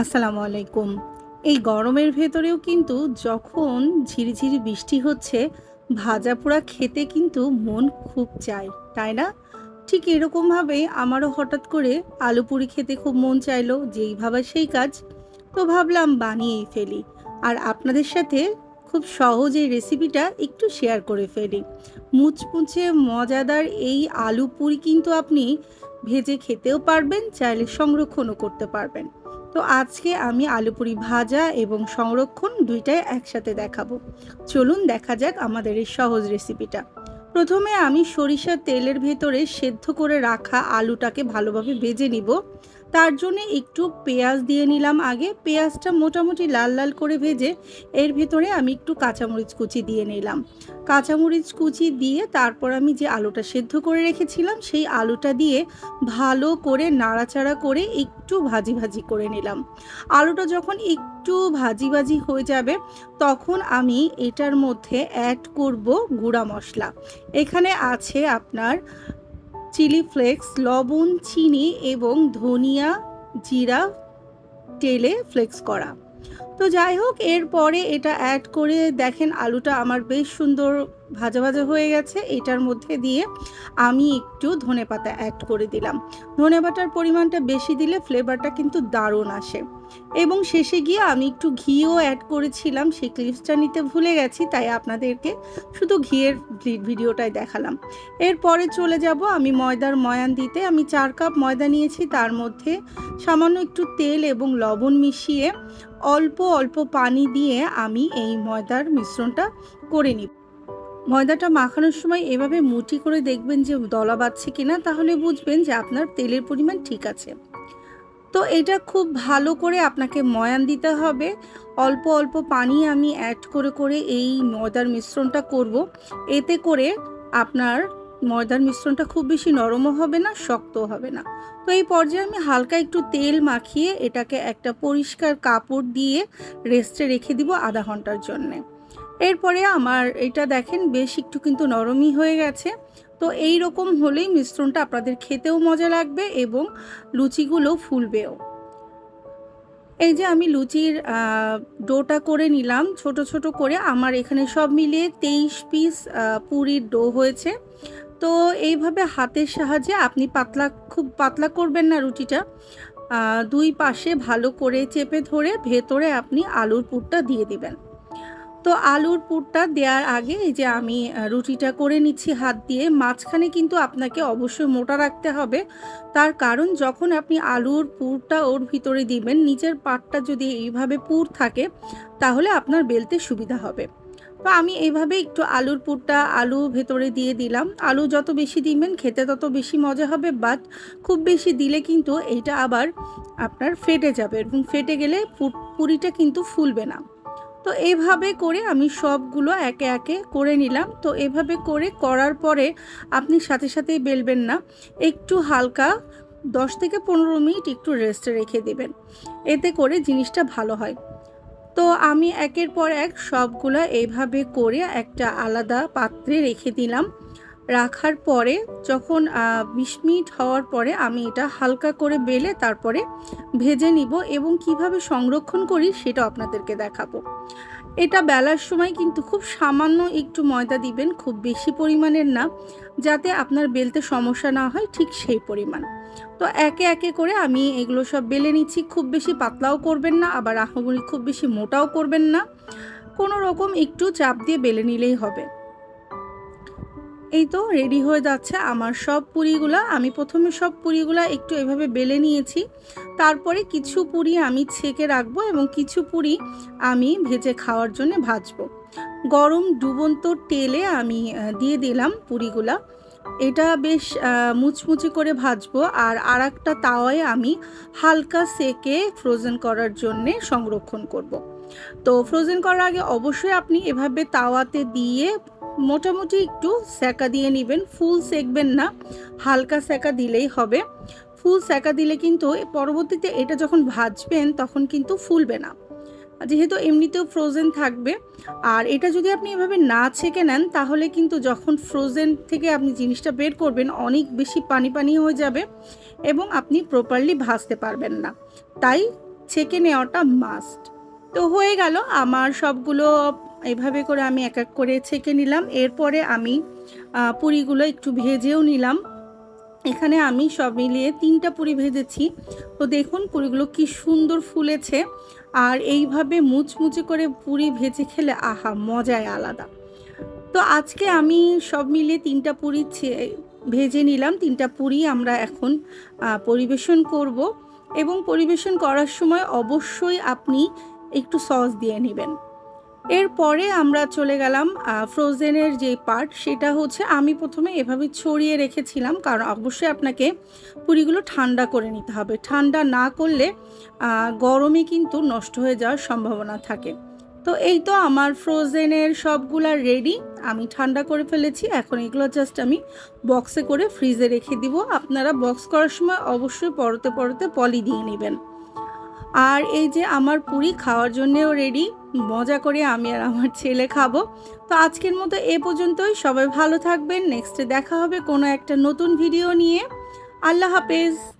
আসসালামু আলাইকুম। এই গরমের ভেতরেও কিন্তু যখন ঝিরিঝিরি বৃষ্টি হচ্ছে, ভাজা পোড়া খেতে কিন্তু মন খুব চায়, তাই না? ঠিক এরকমভাবে আমারও হঠাৎ করে আলু পুরি খেতে খুব মন চাইলো, যেই ভাবা সেই কাজ। তো ভাবলাম বানিয়েই ফেলি। আর আপনাদের সাথে খুব সহজ এই রেসিপিটা একটু শেয়ার করে ফেলি। মুচমুচে মজাদার এই আলু পুরি কিন্তু আপনি ভেজে খেতেও পারবেন, চাইলে সংরক্ষণও করতে পারবেন। তো আজকে আমি আলু পুরি ভাজা এবং সংরক্ষণ দুইটাই একসাথে দেখাবো। চলুন দেখা যাক আমাদের এই সহজ রেসিপিটা প্রথমে আমি সরিষার তেলের ভেতরে সেদ্ধ করে রাখা আলুটাকে ভালোভাবে ভেজে নিব। তার জন্য একটু পেঁয়াজ দিয়ে নিলাম আগে। পেঁয়াজটা মোটামুটি লাল লাল করে ভেজে এর ভেতরে আমি একটু কাঁচামরিচ কুচি দিয়ে নিলাম। কাঁচামরিচ কুচি দিয়ে তারপর আমি যে আলুটা সেদ্ধ করে রেখেছিলাম, সেই আলুটা দিয়ে ভালো করে নাড়াচাড়া করে একটু ভাজি ভাজি করে নিলাম। আলুটা যখন একটু ভাজি ভাজি হয়ে যাবে, তখন আমি এটার মধ্যে অ্যাড করব গুঁড়া মশলা। এখানে আছে আপনার চিলি ফ্লেক্স, লবণ, চিনি এবং ধনিয়া জিরা তেলে ফ্লেক্স করা। তো যাই হোক, এরপরে এটা অ্যাড করে দেখেন আলুটা আমার বেশ সুন্দর ভাজা ভাজা হয়ে গেছে। এটার মধ্যে দিয়ে আমি একটু ধনে পাতা অ্যাড করে দিলাম। ধনে পাতার পরিমাণটা বেশি দিলে ফ্লেভারটা কিন্তু দারুণ আসে। এবং শেষে গিয়ে আমি একটু ঘিও অ্যাড করেছিলাম, সেই ক্লিপসটা নিতে ভুলে গেছি, তাই আপনাদেরকে শুধু ঘিয়ের ভিডিওটাই দেখালাম। এরপরে চলে যাব আমি ময়দার ময়ান দিতে আমি চার কাপ ময়দা নিয়েছি, তার মধ্যে সামান্য একটু তেল এবং লবণ মিশিয়ে অল্প অল্প পানি দিয়ে আমি এই ময়দার মিশ্রণটা করে নিব। ময়দাটা মাখানোর সময় এভাবে মুঠি করে দেখবেন যে দলা বাঁধছে কিনা, তাহলে বুঝবেন যে আপনার তেলের পরিমাণ ঠিক আছে। তো এটা খুব ভালো করে আপনাকে ময়ান দিতে হবে। অল্প অল্প পানি আমি অ্যাড করে করে এই ময়দার মিশ্রণটা করব। এতে করে আপনার ময়দার মিশ্রণটা খুব বেশি নরমও হবে না, শক্তও হবে না। তো এই পর্যায়ে আমি হালকা একটু তেল মাখিয়ে এটাকে একটা পরিষ্কার কাপড় দিয়ে রেস্টে রেখে দিব আধা ঘণ্টার জন্যে। এরপরে আমার, এটা দেখেন বেশ একটু কিন্তু নরমই হয়ে গেছে। তো এই রকম হলেই মিশ্রণটা আপনাদের খেতেও মজা লাগবে এবং লুচিগুলো ফুলবেও। এই যে আমি লুচির ডোটা করে নিলাম, ছোট ছোট করে। আমার এখানে সব মিলিয়ে তেইশ পিস পুরির ডো হয়েছে। তো এইভাবে হাতের সাহায্যে আপনি পাতলা, খুব পাতলা করবেন না রুটিটা। দুই পাশে ভালো করে চেপে ধরে ভেতরে আপনি আলুর পুরটা দিয়ে দিবেন। তো আলুর পুরটা দেওয়ার আগে এই যে আমি রুটিটা করে নিচ্ছি হাত দিয়ে, মাঝখানে কিন্তু আপনাকে অবশ্যই মোটা রাখতে হবে। তার কারণ যখন আপনি আলুর পুরটা ওর ভিতরে দিবেন নিচের পাটটা যদি এইভাবে পুর থাকে, তাহলে আপনার বেলতে সুবিধা হবে। তো আমি এইভাবে একটু আলুর পুরটা আলু ভেতরে দিয়ে দিলাম। আলু যত বেশি দিবেন, খেতে তত বেশি মজা হবে, বাট খুব বেশি দিলে কিন্তু এইটা আবার আপনার ফেটে যাবে এবং ফেটে গেলে পুরিটা কিন্তু ফুলবে না। তো এইভাবে করে আমি সবগুলো একে একে করে নিলাম। তো এভাবে করে করার পরে আপনি সাথে সাথেই বেলবেন না। একটু হালকা দশ থেকে পনেরো মিনিট একটু রেস্টে রেখে দেবেন। এতে করে জিনিসটা ভালো হয়। তো আমি একের পর এক সবগুলো এইভাবে করে একটা আলাদা পাত্রে রেখে দিলাম। রাখার পরে, যখন বিশ মিনিট হওয়ার পরে আমি এটা হালকা করে বেলে তারপরে ভেজে নিব এবং কীভাবে সংরক্ষণ করি সেটা আপনাদেরকে দেখাবো। এটা বেলার সময় কিন্তু খুব সামান্য একটু ময়দা দিবেন, খুব বেশি পরিমাণের না, যাতে আপনার বেলতে সমস্যা না হয় ঠিক সেই পরিমাণ। তো একে একে করে আমি এগুলো সব বেলে নিচ্ছি, খুব বেশি পাতলাও করবেন না, আবার আহমরি খুব বেশি মোটাও করবেন না। কোনো রকম একটু চাপ দিয়ে বেলে নিলেই হবে। এই তো রেডি হয়ে যাচ্ছে আমার সব পুরিগুলা। আমি প্রথমে সব পুরিগুলা একটু এভাবে বেলে নিয়েছি। তারপরে কিছু পুরি আমি ছেঁকে রাখব এবং কিছু পুরি আমি ভেজে খাওয়ার জন্য ভাজবো। গরম ডুবন্ত তেলে আমি দিয়ে দিলাম পুরিগুলা। এটা বেশ মুচমুচি করে ভাজবো আর আর একটা তাওয়ায় আমি হালকা সেকে ফ্রোজেন করার জন্যে সংরক্ষণ করব। তো ফ্রোজেন করার আগে অবশ্যই আপনি এভাবে তাওয়াতে দিয়ে মোটামুটি একটু সেকা দিয়ে নেবেন। ফুল সেকবেন না, হালকা সেকা দিলেই হবে। ফুল সেকা দিলে কিন্তু পরবর্তীতে এটা যখন ভাজবেন তখন কিন্তু ফুলবে না। যেহেতু এমনিতেও ফ্রোজেন থাকবে, আর এটা যদি আপনি এভাবে না ছেঁকে নেন তাহলে কিন্তু যখন ফ্রোজেন থেকে আপনি জিনিসটা বের করবেন অনেক বেশি পানি পানি হয়ে যাবে এবং আপনি প্রপারলি ভাজতে পারবেন না। তাই ছেঁকে নেওয়াটা মাস্ট তো হয়ে গেল। আমার সবগুলো এভাবে করে আমি এক এক করে ছেঁকে নিলাম। এরপরে আমি পুরিগুলো একটু ভেজেও নিলাম। এখানে আমি সব মিলিয়ে তিনটা পুরি ভেজেছি। তো দেখুন পুরিগুলো কি সুন্দর ফুলেছে। আর এইভাবে মুচমুচে করে পুরি ভেজে খেলে আহা মজায় আলাদা। তো আজকে আমি সব মিলিয়ে তিনটা পুরি ভেজে নিলাম। তিনটা পুরি আমরা এখন পরিবেশন করব। এবং পরিবেশন করার সময় অবশ্যই আপনি একটু সস দিয়ে নেবেন। এরপরে আমরা চলে গেলাম ফ্রোজেনের যে পার্ট সেটা হচ্ছে আমি প্রথমে এভাবে ছড়িয়ে রেখেছিলাম, কারণ অবশ্যই আপনাকে পুরিগুলো ঠান্ডা করে নিতে হবে। ঠান্ডা না করলে গরমে কিন্তু নষ্ট হয়ে যাওয়ার সম্ভাবনা থাকে। তো এই তো আমার ফ্রোজেনের সবগুলা রেডি আমি ঠান্ডা করে ফেলেছি, এখন এগুলো জাস্ট আমি বক্সে করে ফ্রিজে রেখে দিব। আপনারা বক্স করার সময় অবশ্যই পরতে পরতে পলি দিয়ে নেবেন। আর এই যে আমার পুরি খাওয়ার জন্যেও রেডি মজা করে আমি আর আমার ছেলে খাব। তো আজকের মতো এ পর্যন্তই, সবাই ভালো থাকবেন নেক্সটে দেখা হবে কোনো একটা নতুন ভিডিও নিয়ে। আল্লাহ হাফেজ।